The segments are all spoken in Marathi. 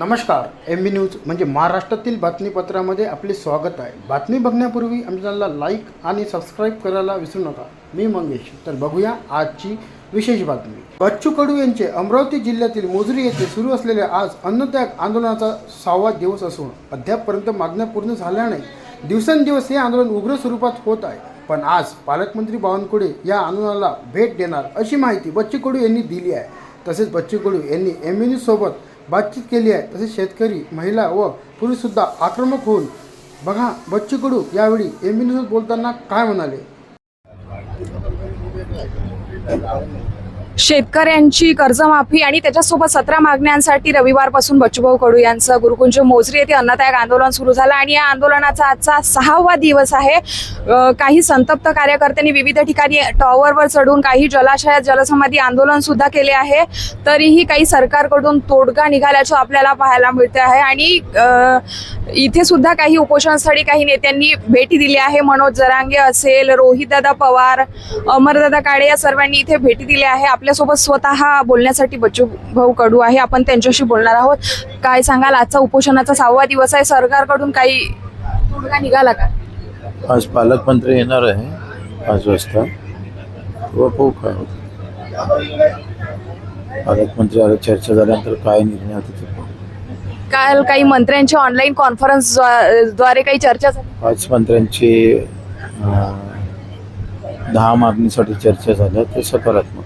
नमस्कार एम बी न्यूज म्हणजे महाराष्ट्रातील बातमीपत्रामध्ये आपले स्वागत आहे. बातमी बघण्यापूर्वी आमच्याला लाईक आणि सबस्क्राईब करायला विसरू नका. मी मंगेश. तर बघूया आजची विशेष बातमी. बच्चू कडू यांचे अमरावती जिल्ह्यातील मोजरी येथे सुरू असलेल्या आज अन्नत्याग आंदोलनाचा सहावा दिवस असून अद्यापपर्यंत मागण्या पूर्ण झाल्या नाही. दिवसेंदिवस हे आंदोलन उग्र स्वरूपात होत आहे. पण आज पालकमंत्री बावनकुळे या आंदोलनाला भेट देणार अशी माहिती बच्चू कडू यांनी दिली आहे. तसेच बच्चू कडू यांनी एम सोबत बातचीत केली आहे. तसेच शेतकरी महिला व पुरुषसुद्धा आक्रमक होऊन बघा बच्चू कडू यावेळी एम बोलताना काय म्हणाले? शेतकऱ्यांची कर्जमाफी आणि त्याच्यासोबत सतरा मागण्यांसाठी रविवारपासून बच्चूभाऊ कडू यांचं गुरुकुंज मोजरी येथे अन्नत्याग आंदोलन सुरू झालं आणि या आंदोलनाचा आजचा सहावा दिवस आहे. काही संतप्त कार्यकर्त्यांनी विविध ठिकाणी टॉवरवर चढून काही जलाशयात जलसमाधी आंदोलन सुद्धा केले आहे. तरीही काही सरकारकडून तोडगा निघाल्याचं आपल्याला पाहायला मिळते आहे. आणि इथे सुद्धा काही उपोषणस्थळी काही नेत्यांनी भेटी दिली आहे. मनोज जरांगे असेल रोहितदादा पवार अमरदादा काळे या सर्वांनी इथे भेटी दिल्या आहे. आपल्या आपल्यासोबत स्वतः बोलण्यासाठी बच्चू भाऊ कडू आहे. आपण त्यांच्याशी बोलणार आहोत. काय सांगाल? आजचा उपोषणाचा सहावा दिवस आहे. सरकारकडून काही तोडगा निघाला का? आज पालकमंत्री येणार आहे. पाच वाजता. व पाहू काय? होतं पालकमंत्री आले चर्चा झाल्यानंतर काय निर्णय होतो ते पाहू. काल काही मंत्र्यांची ऑनलाईन कॉन्फरन्सद्वारे काही चर्चा झाली? पाच मंत्र्यांची अं, दहा मागणीसाठी चर्चा झाल्या. ते सकारात्मक.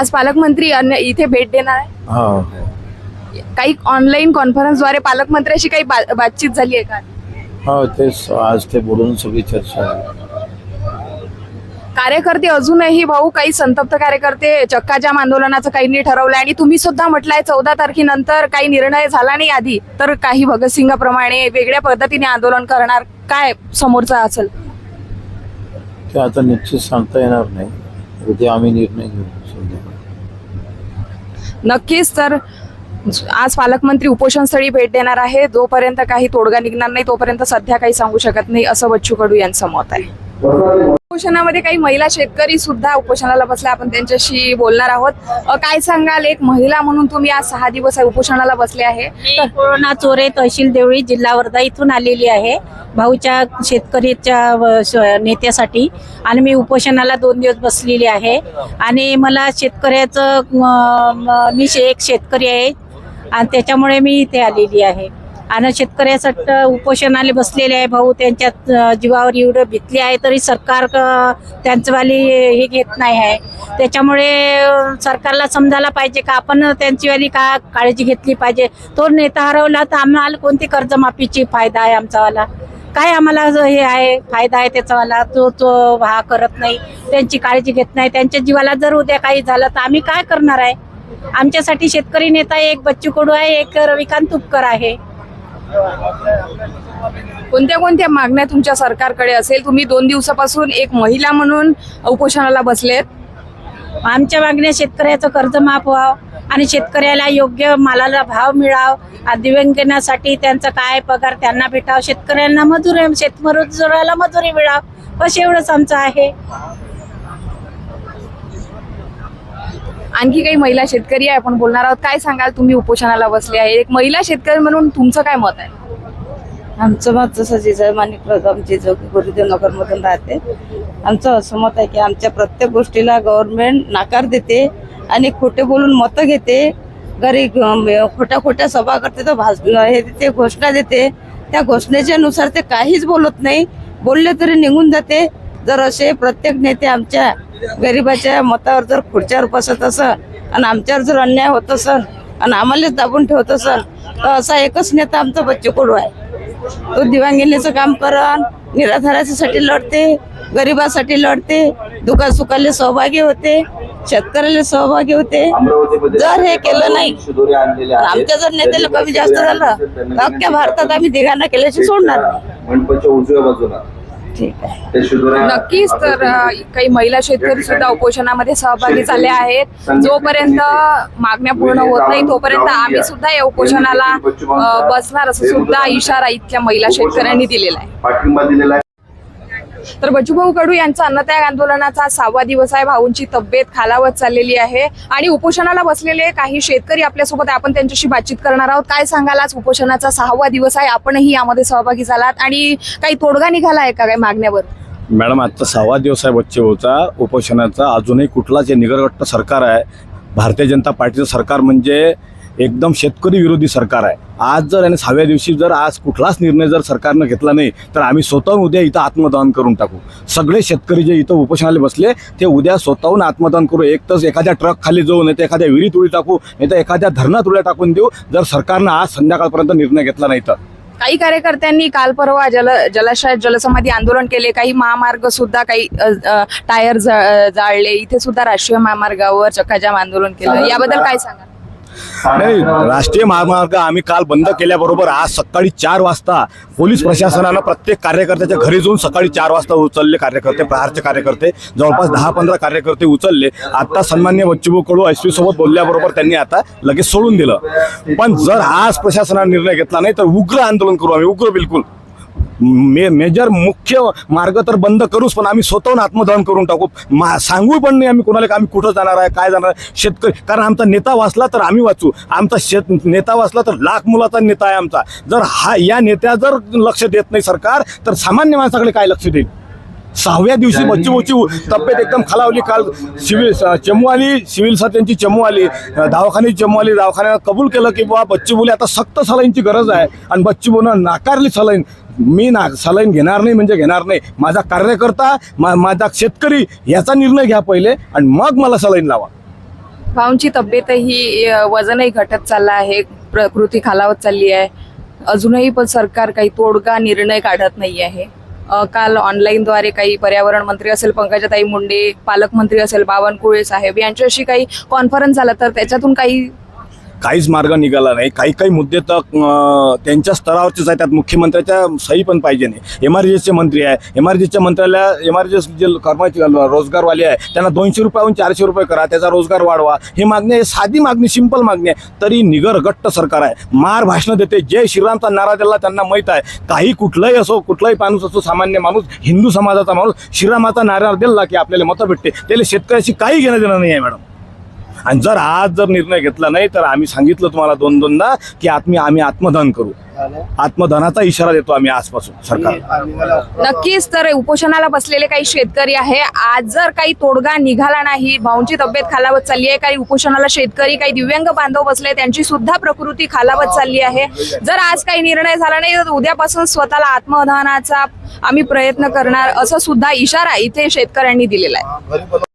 आज पालकमंत्री अन्य- इथे भेट देणार आहे? हा. काही ऑनलाईन कॉन्फरन्सद्वारे पालकमंत्र्याशी काही बा- बातचीत झाली आहे का? हो तेच आज ते बोलून सगळी चर्चा कार्यकर्ते अजूनही भाऊ काही संतप्त कार्यकर्ते चक्काजाम आंदोलनाचं काहींनी ठरवलंय आणि तुम्ही सुद्धा म्हटलंय चौदा तारखेनंतर काही निर्णय झाला नाही आधी. तर काही भगतसिंगाप्रमाणे वेगळ्या पद्धतीने आंदोलन करणार काय समोरचा असेल? ते आता निश्चित सांगता येणार नाही. उद्या आम्ही निर्णय घेऊ. नक्कीच तर आज पालकमंत्री उपोषणस्थळी भेट देणार आहे. जोपर्यंत काही तोडगा निघणार नाही तोपर्यंत सध्या काही सांगू शकत नाही असं बच्चू कडू यांचं मत आहे. उपोषणामध्ये काही महिला शेतकरी सुद्धा उपोषणाला बसल्या आपण त्यांच्याशी बोलणार आहोत. काय सांगाल? एक महिला म्हणून तुम्ही आज सहा दिवस उपोषणाला बसले आहे. कोरोना चोरे तहसील देवळी जिल्हा वर्धा इथून आलेली आहे. भाऊच्या शेतकरीच्या व- श- नेत्यासाठी. आणि मी उपोषणाला दोन दिवस बसलेली आहे. आणि मला शेतकऱ्याचं मी एक शेतकरी आहे. आणि त्याच्यामुळे मी इथे आलेली आहे. आणि शेतकऱ्यासाठी उपोषणाला बसलेले आहे भाऊ त्यांच्या जीवावर एवढं भीतली आहे तरी सरकार त्यांचंवाली हे घेत नाही आहे. त्याच्यामुळे सरकारला समजायला पाहिजे का? आपण त्यांचीवाली का काळजी घेतली पाहिजे? तो नेता हरवला तर आम्हाला कोणती कर्जमाफीची फायदा आहे आमचावाला? काय आम्हाला हे आहे फायदा आहे त्याचावाला? तो तो हा करत नाही त्यांची काळजी घेत नाही त्यांच्या जीवाला जर उद्या काही झालं तर आम्ही काय करणार आहे? आमच्यासाठी शेतकरी नेता एक बच्चू कडू आहे एक रविकांत तुपकर आहे. कोणत्या कोणत्या मागण्या तुमच्या सरकारकडे असेल? तुम्ही दोन दिवसापासून एक महिला म्हणून उपोषणाला बसलेत. आमच्या मागण्या शेतकऱ्याचं कर्ज माफ व्हावं आणि शेतकऱ्याला योग्य मालाला भाव मिळाव. आणि त्यांचा काय पगार त्यांना भेटावं. शेतकऱ्यांना मजुरी शेतमजुराला मजुरी मिळाव. बस एवढंच आमचं आहे. आणखी काही महिला शेतकरी आहे आपण बोलणार आहोत. काय सांगाल तुम्ही उपोषणाला बसले आहे? एक महिला शेतकरी म्हणून तुमचं काय मत आहे? आमचं मत जसं जिजाऊ माणिक प्रथम जिजाऊ गुरुदेव राहते. आमचं असं मत आहे की आमच्या प्रत्येक गोष्टीला गव्हर्नमेंट नाकार देते आणि खोटे बोलून मतं घेते. घरी खोट्या खोट्या सभा करते तर भास हे देते घोषणा देते. त्या घोषणेच्या नुसार ते काहीच बोलत नाही. बोलले तरी निघून जाते. जर असे प्रत्येक नेते आमच्या गरिबाच्या मतावर जर खुर्च्यावर बसत असं आणि आमच्यावर जर अन्याय होत असल आणि आम्हालाच दाबून ठेवत असल तर असा एकच नेता आमचा बच्चू कडू आहे. तो दिवांगिनीचं काम करन निराधारासाठी लढते गरिबासाठी लढते दुखासुखाले सहभागी होते शेतकऱ्याला सहभागी होते. जर हे केलं नाही आमच्या जर नेत्याला कमी जास्त झालं तर अख्ख्या भारतात आम्ही दिघांना केल्याशी सोडणार नाही. उजव्या बाजूला. ठीक आहे. नक्कीच तर काही महिला शेतकरी सुद्धा उपोषणामध्ये सहभागी झाले आहेत. जोपर्यंत मागण्या पूर्ण होत नाही तोपर्यंत आम्ही सुद्धा या उपोषणाला बसणार असं सुद्धा इशारा इथल्या महिला शेतकऱ्यांनी दिलेला आहे. तर बचूभाऊ कडू यांचा अन्नत्याग आंदोलनाचा सहावा दिवस आहे. भाऊंची तब्येत खालावत चाललेली आहे. आणि उपोषणाला बसलेले काही शेतकरी आपल्यासोबत आपण त्यांच्याशी बातचीत करणार आहोत. काय सांगाल आज उपोषणाचा सहावा दिवस आहे? आपणही यामध्ये सहभागी झालात. आणि काही तोडगा निघाला आहे का काही मागण्यावर? मॅडम आजचा सहावा दिवस आहे बच्चेभाऊचा. उपोषणाचा अजूनही कुठलाच हे निगरगट्ट सरकार आहे. भारतीय जनता पार्टीचं सरकार म्हणजे एकदम शेतकरी विरोधी सरकार आहे. आज जर आणि सहाव्या दिवशी जर आज कुठलाच निर्णय जर सरकारनं घेतला नाही तर आम्ही स्वतःहून उद्या इथं आत्मदहन करून टाकू. सगळे शेतकरी जे इथं उपोषणाला बसले ते उद्या स्वतःहून आत्मदहन करू. एक तर एखाद्या ट्रक खाली जाऊ नाही तर एखाद्या विहिरीत उडी टाकू नाही तर एखाद्या धरणात उड्या टाकून देऊ जर सरकारनं आज संध्याकाळपर्यंत निर्णय घेतला नाही तर. काही कार्यकर्त्यांनी काल परवा जल जलाशयात जलसमाधी आंदोलन केले. काही महामार्ग सुद्धा काही टायर जाळले. इथे सुद्धा राष्ट्रीय महामार्गावर चक्काजाम आंदोलन केलं. याबद्दल काय सांगा नाही राष्ट्रीय महामार्ग आम्ही काल बंद केल्याबरोबर आज सकाळी चार वाजता पोलीस प्रशासनानं प्रत्येक कार्यकर्त्याच्या घरी जाऊन सकाळी चार वाजता उचलले कार्यकर्ते प्रहारचे कार्यकर्ते जवळपास दहा पंधरा कार्यकर्ते उचलले. आता सन्मान्य बच्चूभाऊ कडू एस पी सोबत बोलल्याबरोबर त्यांनी आता लगेच सोडून दिलं. पण जर आज प्रशासनाने निर्णय घेतला नाही तर उग्र आंदोलन करू आम्ही उग्र बिलकुल. मे मेजर मुख्य मार्ग तर बंद करूच पण आम्ही स्वतःहून आत्मदहन करून टाकू. मा सांगू पण नाही आम्ही कोणाला आम्ही कुठं जाणार आहे काय जाणार आहे. शेतकरी कारण आमचा नेता वाचला तर आम्ही वाचू. आमचा शेत नेता वाचला तर लाख मुलाचा नेता आहे आमचा. जर हा या नेत्या जर लक्ष देत नाही सरकार तर सामान्य माणसाकडे काय लक्ष देईल? सहाव्या दिवशी बच्चूची तब्येत एकदम खालावली. काल सिव्हिल चमू आली सिव्हिल सर त्यांची चमू आली. दवाखान्याची चमू आली. दवाखान्यानं कबूल केलं की बाबा बच्चू बोले आता सक्त सलाईनची गरज आहे आणि बच्चू बोलणं नाकारली सलाईन. मी ना सलाईन घेणार नाही म्हणजे घेणार नाही. माझा कार्यकर्ता मा माझा शेतकरी याचा निर्णय घ्या पहिले आणि मग मला सलाईन लावा. भाऊंची तब्येतही वजनही घटत चाललं आहे. प्रकृती खालावत चालली आहे. अजूनही पण सरकार काही तोडगा निर्णय काढत नाही आहे. काल ऑनलाईनद्वारे काही पर्यावरण मंत्री असेल पंकजाताई मुंडे पालकमंत्री असेल बावनकुळे साहेब यांच्याशी काही कॉन्फरन्स झाला तर त्याच्यातून काही काहीच मार्ग निघाला नाही. काही काही मुद्दे तर त्यांच्या स्तरावरचेच आहे त्यात मुख्यमंत्र्याच्या सही पण पाहिजे नाही. एमआरजीचे मंत्री आहे. एम मंत्र्याला एम जे कर्मचारी रोजगारवाले आहे त्यांना दोनशे रुपयाहून चारशे रुपये करा. त्याचा रोजगार वाढवा. ही मागणी आहे. साधी मागणी सिंपल मागणी आहे. तरी निगर गट्ट सरकार आहे. मार भाषणं देते. जय श्रीरामचा नारा दिला त्यांना माहीत आहे. काही कुठलाही असो कुठलाही माणूस असो सामान्य माणूस हिंदू समाजाचा माणूस श्रीरामाचा नारा दिला की आपल्याला मतं भेटते. त्याला शेतकऱ्याशी काही घेणं देणं नाही आहे मॅडम. आणि जर आज जर निर्णय घेतला नाही तर आम्ही सांगितलं तुम्हाला दोन दोनदा की आत्मी आम्ही आत्मदहन करू. आत्मदहनाचा इशारा देतो आम्ही आजपासून सरकार. नक्कीच तर उपोषणाला बसलेले काही शेतकरी आहे. आज जर काही तोडगा निघाला नाही भाऊंची तब्येत खालावत चालली आहे काही उपोषणाला शेतकरी काही दिव्यांग बांधव बसले त्यांची सुद्धा प्रकृती खालावत चालली आहे. जर आज काही निर्णय झाला नाही तर उद्यापासून स्वतःला आत्मदहनाचा आम्ही प्रयत्न करणार असं सुद्धा इशारा इथे शेतकऱ्यांनी दिलेला आहे.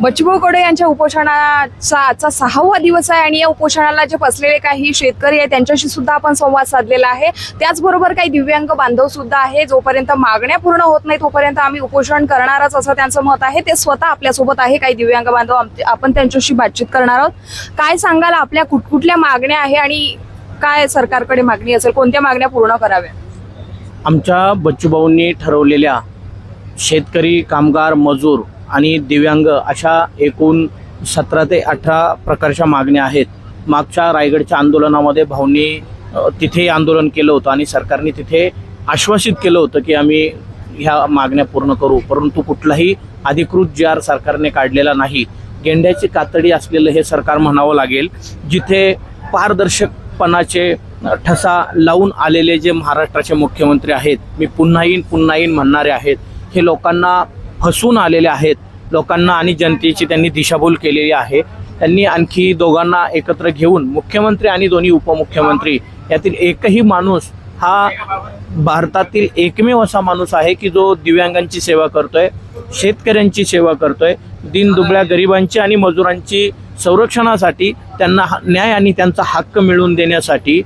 बच्चूभाऊ कडे यांच्या उपोषणाचा आजचा सहावा दिवस आहे आणि या उपोषणाला जे बसलेले काही शेतकरी आहेत त्यांच्याशी सुद्धा आपण संवाद साधलेला आहे. त्याचबरोबर काही दिव्यांग बांधव सुद्धा आहे जोपर्यंत मागण्या पूर्ण होत नाही तोपर्यंत आम्ही उपोषण करणारच असं त्यांचं मत आहे. ते स्वतः आपल्यासोबत आहे काही दिव्यांग बांधव आपण त्यांच्याशी बातचीत करणार आहोत. काय सांगाल आपल्या कुठकुठल्या मागण्या आहे आणि काय सरकारकडे मागणी असेल? कोणत्या मागण्या पूर्ण कराव्या आमच्या बच्चूभाऊंनी ठरवलेल्या शेतकरी कामगार मजूर आणि दिव्यांग अशा एकूण सतरा ते अठरा प्रकारच्या मागण्या आहेत. मागच्या रायगडच्या आंदोलनामध्ये भाऊंनी तिथे आंदोलन केलं होतं आणि सरकारने तिथे आश्वासित केलं होतं की आम्ही ह्या मागण्या पूर्ण करू. परंतु कुठलाही अधिकृत जी सरकारने काढलेला नाही. गेंड्याची कातडी असलेलं हे सरकार म्हणावं लागेल जिथे पारदर्शकपणाचे ठसा लावून आलेले जे महाराष्ट्राचे मुख्यमंत्री आहेत मी पुन्हा येईन पुन्हा येईन म्हणणारे आहेत हे लोकांना हसून आलेले आहेत. लोकांना आणि जनतेची त्यांनी दिशाभूल केलेली आहे. त्यांनी आणखी दोघांना एकत्र घेऊन मुख्यमंत्री आणि दोन्ही उपमुख्यमंत्री यातील एकही माणूस हा भारतातील एकमेव असा माणूस आहे की जो दिव्यांगांची सेवा करतोय शेतकऱ्यांची सेवा करतोय दिनदुबळ्या गरिबांची आणि मजुरांची संरक्षणासाठी त्यांना हा- न्याय आणि त्यांचा हक्क मिळवून देण्यासाठी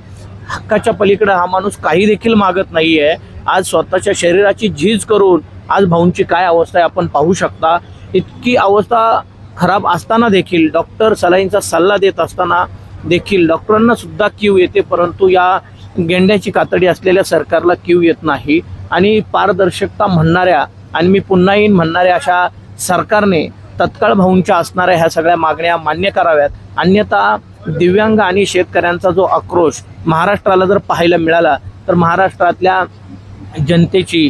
हक्काच्या पलीकडे हा माणूस काही देखील मागत नाही आहे आज स्वतःच्या शरीराची झीज करून आज भाऊंची काय अवस्था आहे आपण पाहू शकता. इतकी अवस्था खराब असताना देखील डॉक्टर सलाईंचा सल्ला देत असताना देखील डॉक्टरांना सुद्धा क्यू येते परंतु या गेंड्याची कातडी असलेल्या सरकारला क्यू येत नाही. आणि पारदर्शकता म्हणणाऱ्या आणि मी पुन्हा येईन म्हणणाऱ्या अशा सरकारने तत्काळ भाऊंच्या असणाऱ्या ह्या सगळ्या मागण्या मान्य कराव्यात. अन्यथा दिव्यांग आणि शेतकऱ्यांचा जो आक्रोश महाराष्ट्राला जर पाहायला मिळाला तर महाराष्ट्रातल्या जनतेची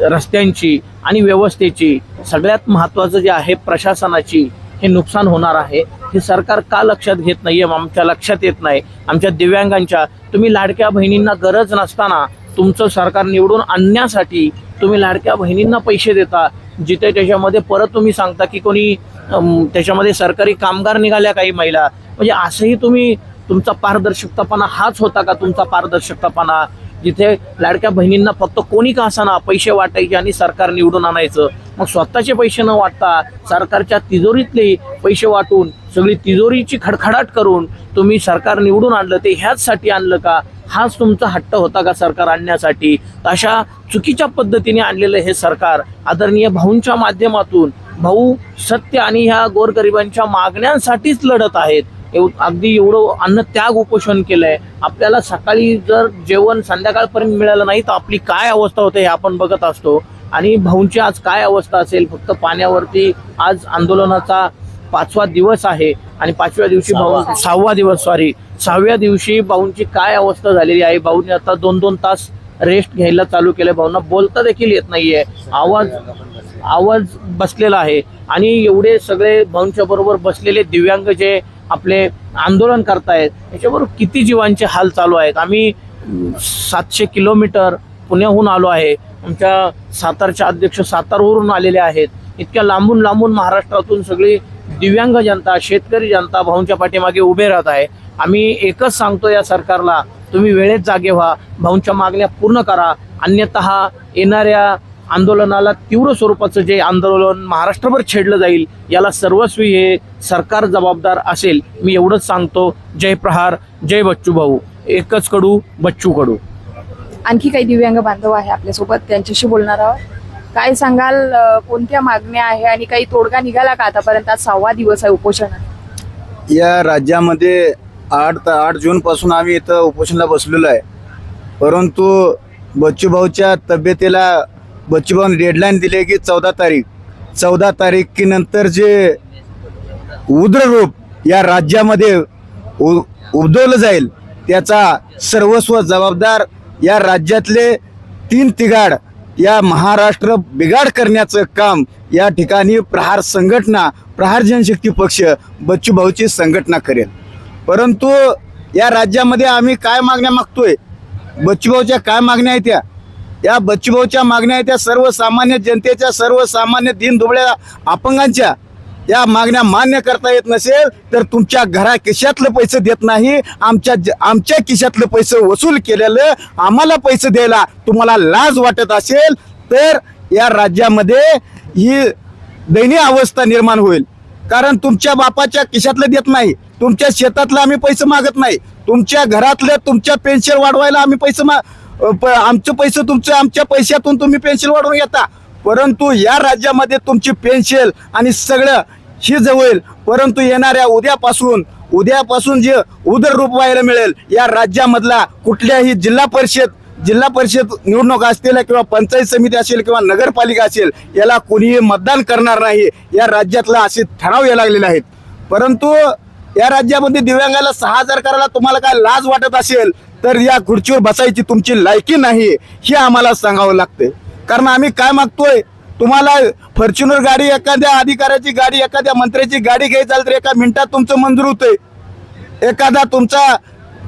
रस्त्यांची आणि व्यवस्थेची सगळ्यात महत्त्वाचं जे आहे प्रशासनाची हे नुकसान होणार आहे. हे सरकार का लक्षात घेत नाही आहे आमच्या लक्षात येत नाही. आमच्या दिव्यांगांच्या. तुम्ही लाडक्या बहिणींना गरज नसताना तुमचं सरकार निवडून आणण्यासाठी तुम्ही लाडक्या बहिणींना पैसे देता. जिथे त्याच्यामध्ये परत तुम्ही सांगता की कोणी त्याच्यामध्ये सरकारी कामगार निघाल्या काही महिला. म्हणजे असंही तुम्ही तुमचा पारदर्शकतापणा हाच होता का? तुमचा पारदर्शकतापणा जिथे लाडक्या बहिणींना फक्त कोणी का असाना पैसे वाटायचे आणि सरकार निवडून आणायचं? मग स्वतःचे पैसे न वाटता सरकारच्या तिजोरीतले पैसे वाटून सगळी तिजोरीची खडखडाट करून तुम्ही सरकार निवडून आणलं ते ह्याचसाठी आणलं का? हाच तुमचा हट्ट होता का सरकार आणण्यासाठी? अशा चुकीच्या पद्धतीने आणलेलं हे सरकार आदरणीय भाऊंच्या माध्यमातून भाऊ सत्य आणि ह्या गोरगरिबांच्या मागण्यांसाठीच लढत आहेत. एव- अगदी एवढं अन्न त्याग उपोषण केलंय. आपल्याला सकाळी जर जेवण संध्याकाळपर्यंत मिळालं नाही तर आपली काय अवस्था होते हे आपण बघत असतो. आणि भाऊंची आज काय अवस्था असेल? फक्त पाण्यावरती आज आंदोलनाचा पाचवा दिवस आहे. आणि पाचव्या दिवशी भाऊ सहावा दिवस सॉरी सहाव्या दिवशी भाऊंची काय अवस्था झालेली आहे? भाऊंनी आता दोन दोन तास रेस्ट घ्यायला चालू केलंय. भाऊंना बोलता देखील येत नाहीये. आवाज आवाज बसलेला आहे. आणि एवढे सगळे भाऊंच्या बरोबर बसलेले दिव्यांग जे आपले आंदोलन करतायत याच्याबरोबर किती जीवांचे हाल चालू आहेत? आम्ही सातशे किलोमीटर पुण्याहून आलो आहे. आमच्या सातारचे अध्यक्ष सातारवरून आलेले आहेत. इतक्या लांबून लांबून महाराष्ट्रातून सगळी दिव्यांग जनता शेतकरी जनता भाऊंच्या पाठीमागे उभे राहत आहे. आम्ही एकच सांगतो या सरकारला तुम्ही वेळेत जागे व्हा. भाऊंच्या मागण्या पूर्ण करा. अन्यतः येणाऱ्या आंदोलनाला तीव्र स्वरूपाचं जे आंदोलन महाराष्ट्रभर छेडलं जाईल याला सर्वस्वी हे सरकार जबाबदार असेल मी एवढंच सांगतो. जय प्रहार जय बच्चू भाऊ. एकच कडू बच्चू कडू. आणखी काही दिव्यांग बांधव आहे आपल्यासोबत त्यांच्याशी बोलणार आहोत. काय सांगाल कोणत्या मागण्या आहे आणि काही तोडगा निघाला का आतापर्यंत? आज सहावा दिवस आहे उपोषणात या राज्यामध्ये आठ त आठ जूनपासून आम्ही इथं उपोषणाला बसलेलो आहे. परंतु बच्चूभाऊच्या तब्येतीला बच्चूभाऊने डेडलाईन दिली की चौदा तारीख. चौदा तारीखीनंतर जे उद्ररूप या राज्यामध्ये उ उबदवलं जाईल त्याचा सर्वस्व जबाबदार या राज्यातले तीन तिघाड या महाराष्ट्र बिघाड करण्याचं काम या ठिकाणी प्रहार संघटना प्रहार जनशक्ती पक्ष बच्चूभाऊची संघटना करेल. परंतु या राज्यामध्ये आम्ही काय मागण्या मागतोय? बच्चूभाऊच्या काय मागण्या आहेत त्या? या बच्चूभाऊच्या मागण्या त्या सर्वसामान्य जनतेच्या सर्वसामान्य दीनदुबळ्या अपंगांच्या या मागण्या मान्य करता येत नसेल तर तुमच्या घरा खिशातलं पैसे देत नाही. आमच्या ज- आमच्या खिशातलं पैसे वसूल केलेलं आम्हाला पैसे द्यायला तुम्हाला लाज वाटत असेल तर या राज्यामध्ये ही दयनीय अवस्था निर्माण होईल. कारण तुमच्या बापाच्या खिशातलं देत नाही तुमच्या शेतातलं आम्ही पैसे मागत नाही तुमच्या घरातलं तुमच्या पेन्शन वाढवायला आम्ही पैसे मा आमचं पैसे तुमचं आमच्या पैशातून तुम्ही पेन्शन वाढवून घेता परंतु या राज्यामध्ये तुमची पेन्शन आणि सगळं ही जवळ परंतु येणाऱ्या उद्यापासून उद्यापासून जे उदररूप व्हायला मिळेल या राज्यामधला कुठल्याही जिल्हा परिषद जिल्हा परिषद निवडणूक असतील किंवा पंचायत समिती असेल किंवा नगरपालिका असेल याला कोणीही मतदान करणार नाही. या राज्यातला असे ठराव या लागलेले आहेत. परंतु या राज्यामध्ये दिव्यांगाला सहा हजार करायला तुम्हाला काय लाज वाटत असेल तर या खुर्चीवर बसायची तुमची लायकी नाही. हे आम्हाला सांगावं लागते. कारण आम्ही काय मागतोय? तुम्हाला फॉर्च्युनर गाडी एखाद्या अधिकाऱ्याची गाडी एखाद्या मंत्र्याची गाडी घ्यायचा तर एका मिनिटात तुमचं मंजूर होतंय एखादा तुमचा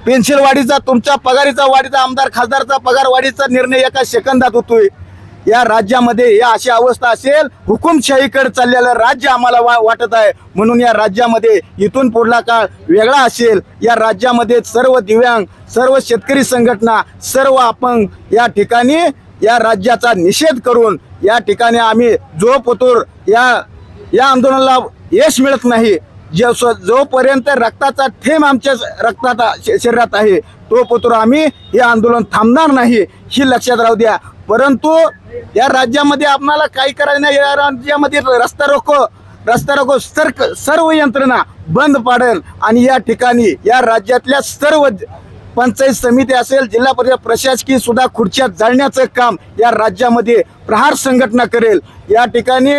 पेन्शन वाढीचा तुमच्या पगारीचा वाढीचा आमदार खासदारचा पगार वाढीचा निर्णय एका सेकंदात होतोय. या राज्यामध्ये या अशी अवस्था असेल हुकुमशाहीकडे चाललेलं राज्य आम्हाला वा वाटत आहे. म्हणून या राज्यामध्ये इथून पुढला काळ वेगळा असेल. या राज्यामध्ये सर्व दिव्यांग सर्व शेतकरी संघटना सर्व अपंग या ठिकाणी या राज्याचा निषेध करून या ठिकाणी आम्ही जोपतूर या या आंदोलनाला यश मिळत नाही. जे जोपर्यंत रक्ताचा थेंब आमच्या रक्तात श- शरीरात आहे तो आम्ही हे आंदोलन थांबणार नाही. ही लक्षात राहू द्या. परंतु या राज्यामध्ये आपणाला काही करायचं नाही या राज्यामध्ये रस्ता रोको रस्ता रोको सर्क सर्व यंत्रणा बंद पाडेल. आणि या ठिकाणी या राज्यातल्या सर्व पंचायत समिती असेल जिल्हा परिषद प्रशासकीय सुद्धा खुर्च्या जाळण्याचं काम या राज्यामध्ये प्रहार संघटना करेल. या ठिकाणी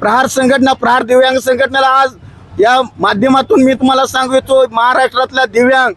प्रहार संघटना प्रहार दिव्यांग संघटनेला आज या माध्यमातून मी तुम्हाला सांगू इच्छितो महाराष्ट्रातल्या दिव्यांग